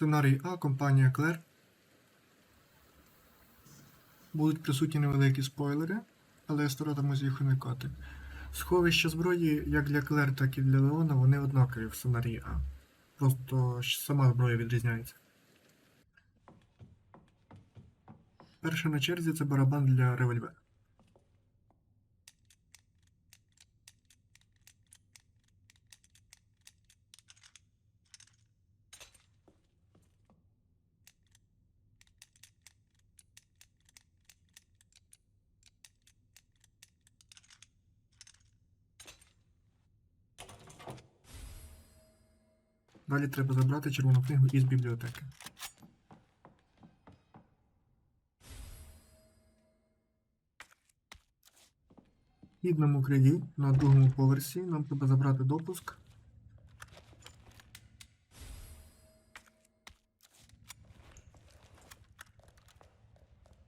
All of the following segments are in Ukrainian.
Сценарій А, компанія Клер. Будуть присутні невеликі спойлери, але я старатимусь їх уникати. Сховища зброї як для Клер, так і для Леона, вони однакові в сценарії А. Просто сама зброя відрізняється. Перша на черзі це барабан для револьвера. Далі треба забрати червону книгу із бібліотеки. В хідному крилі на другому поверсі нам треба забрати допуск.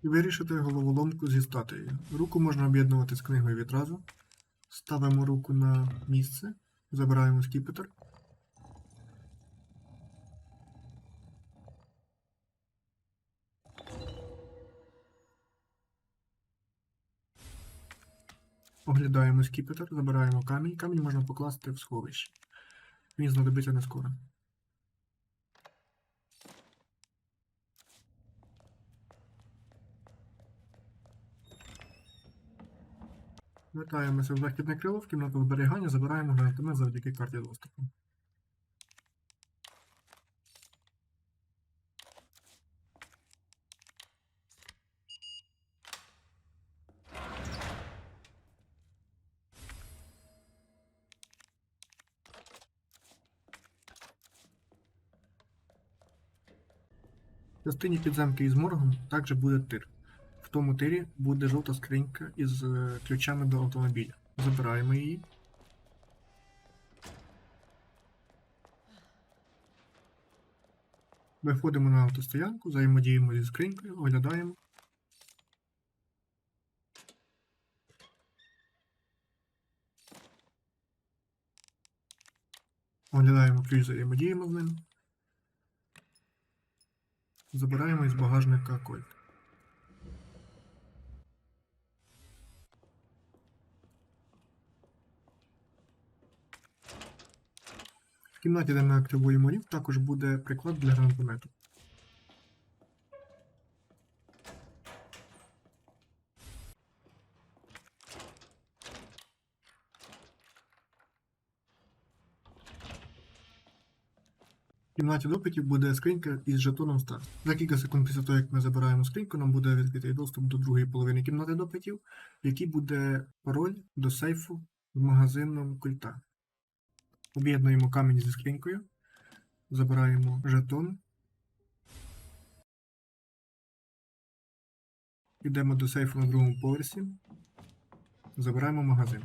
І вирішити головоломку зі статуєю. Руку можна об'єднувати з книгою відразу. Ставимо руку на місце, забираємо скіпетр. Оглядаємо скіпетр, забираємо камінь. Камінь можна покласти в сховище. Він знадобиться не скоро. Вертаємося в західне крило, в кімнату зберігання, забираємо гранатомет завдяки карті доступу. В частині підземки із моргом також буде тир. В тому тирі буде жовта скринька із е, ключами до автомобіля. Забираємо її. Виходимо на автостоянку, взаємодіємо зі скринькою, оглядаємо. Оглядаємо ключ, взаємодіємо з ним. Забираємо із багажника кольт. В кімнаті, де ми активуємо рів, також буде приклад для гранатомету. Кімнаті допитів буде скринька із жетоном старт. За кілька секунд після того, як ми забираємо скриньку, нам буде відкритий доступ до другої половини кімнати допитів, в якій буде пароль до сейфу з магазином культа. Об'єднуємо камінь зі скринькою, забираємо жетон. Йдемо до сейфу на другому поверсі. Забираємо магазин.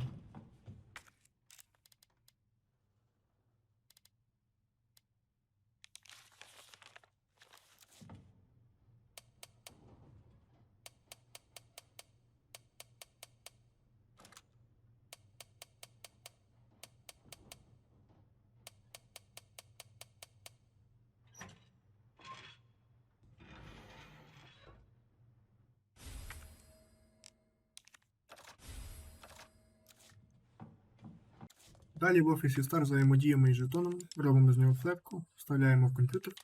Далі в офісі Star взаємодіємо із жетоном, робимо з нього флепку, вставляємо в комп'ютер,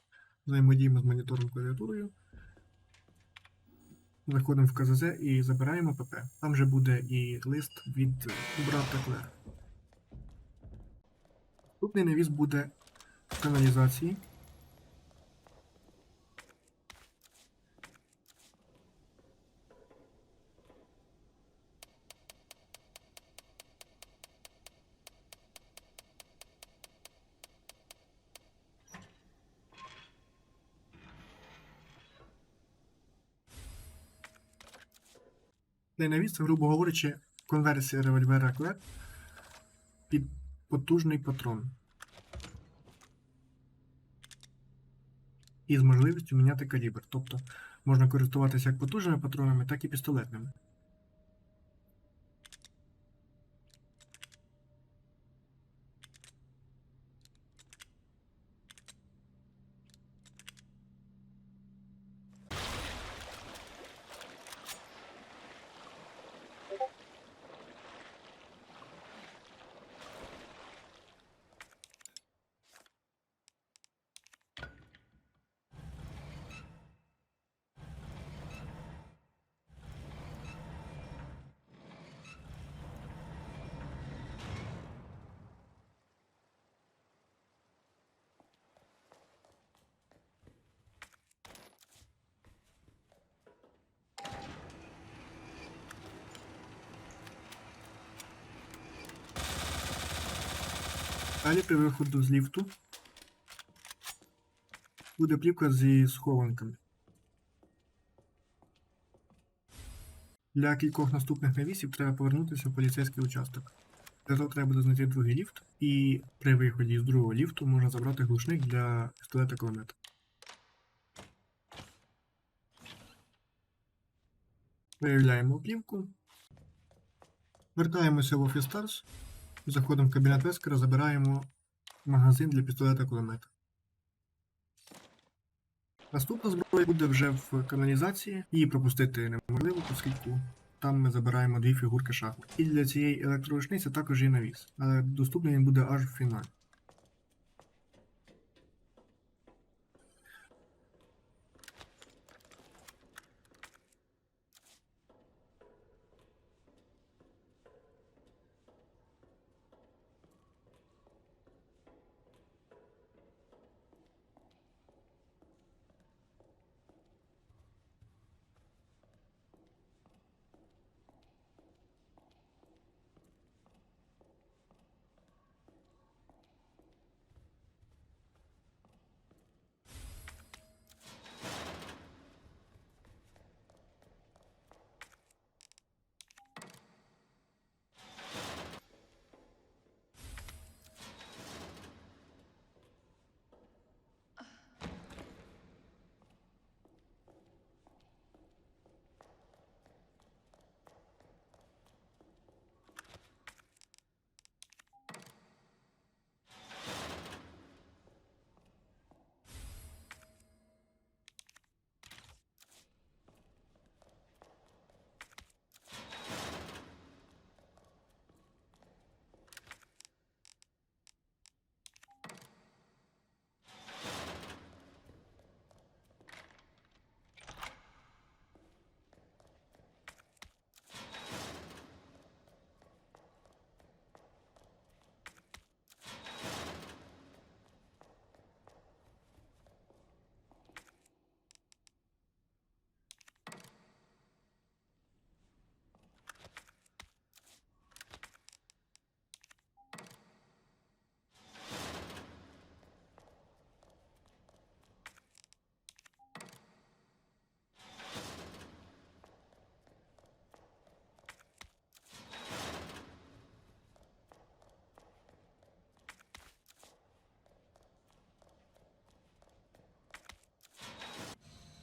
взаємодіємо з монітором клавіатурою. Заходимо в КЗЗ і забираємо ПП. Там же буде і лист від брата Клер. Наступний навіс буде в каналізації. Цей навіс, це, грубо говорячи, конверсія револьвера Клер під потужний патрон. І з можливістю міняти калібр. Тобто можна користуватися як потужними патронами, так і пістолетними. Далі при виходу з ліфту буде плівка зі схованками. Для кількох наступних навісів треба повернутися в поліцейський участок. Для того треба буде знайти другий ліфт, і при виході з другого ліфту можна забрати глушник для пістолета кулемета. Виявляємо плівку. Вертаємося в Office Stars. Заходимо в кабінет Вескера, забираємо магазин для пістолета кулемета. Наступна зброя буде вже в каналізації. Її пропустити неможливо, оскільки там ми забираємо дві фігурки шахмат. І для цієї електрорушниці також є навіс, але доступний він буде аж в фіналі.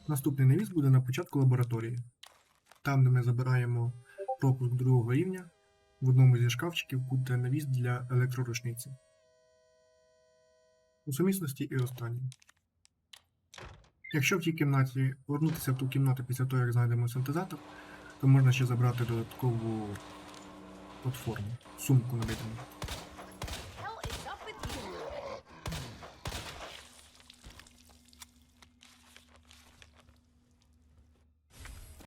Наступний навіс буде на початку лабораторії. Там, де ми забираємо пропуск другого рівня, в одному зі шкафчиків буде навіс для електрорушниці. У сумісності і останній. Якщо в тій кімнаті повернутися в ту кімнату після того, як знайдемо синтезатор, то можна ще забрати додаткову платформу, сумку наведену.